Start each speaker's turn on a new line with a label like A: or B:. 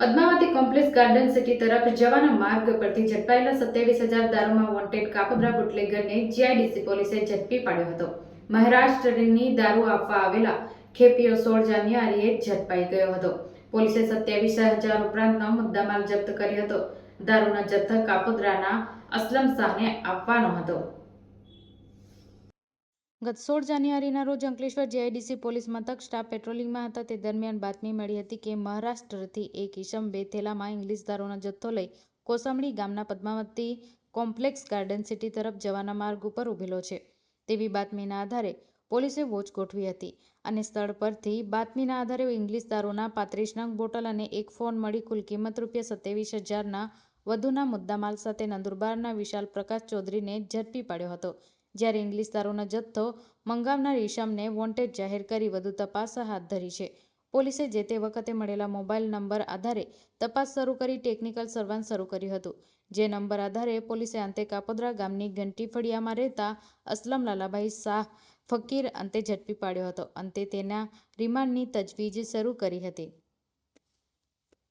A: Padmavati complex garden city તરફ જવાના માર્ગ પરથી ઝડપાયેલા સત્યાવીસ હજાર દારૂમાં વોન્ટેડ કાપબરા બુટલેગરને જીઆઈડીસી પોલીસે ઝડપી પાડ્યો હતો. મહારાષ્ટ્રની દારૂ આપવા આવેલા ખેપીઓ સોળ જાન્યુઆરીએ ઝડપાઈ ગયો હતો. પોલીસે સત્યાવીસ હજાર ઉપરાંતનો મુદ્દામાલ જપ્ત કર્યો હતો. દારૂના જથ્થો કાપોદ્રાના અસલમ શાહને આપવાનો હતો. ગત સોળ જાન્યુઆરીના રોજ અંકલેશ્વર જેઆઈડીસી પોલીસ મથક સ્ટાફ પેટ્રોલિંગમાં હતા. તે દરમિયાન બાતમી મળી હતી કે મહારાષ્ટ્રથી એક ઈસમ બે થેલામાં ઇંગ્લિશ દારૂનો જથ્થો લઈ કોસંબડી ગામના પદ્માવતી કોમ્પ્લેક્સ ગાર્ડન સિટી તરફ જવાના માર્ગ ઉપર ઊભેલો છે. તેવી બાતમીના આધારે પોલીસે વોચ ગોઠવી હતી અને સ્થળ પરથી બાતમીના આધારે ઇંગ્લિશ દારૂના પાંત્રીસ નંગ બોટલ અને એક ફોન મળી કુલ કિંમત રૂપિયા સત્યાવીસ હજારના વધુના મુદ્દામાલ સાથે નંદુરબારના વિશાલ પ્રકાશ ચૌધરીને ઝડપી પાડ્યો હતો. જ્યારે ઇંગ્લિશ દારૂનો જથ્થો મંગાવનાર ઈશમને વોન્ટેડ જાહેર કરી વધુ તપાસ હાથ ધરી છે. પોલીસે જે તે વખતે મળેલા મોબાઈલ નંબર આધારે તપાસ શરૂ કરી ટેકનિકલ સર્વાન્સ શરૂ કર્યું હતું. જે નંબર આધારે પોલીસે અંતે કાપોદ્રા ગામની ઘંટી ફળિયામાં રહેતા અસલમ લાલાભાઈ શાહ ફકીર અંતે ઝડપી પાડ્યો હતો. અંતે તેના રિમાન્ડની તજવીજ શરૂ કરી હતી.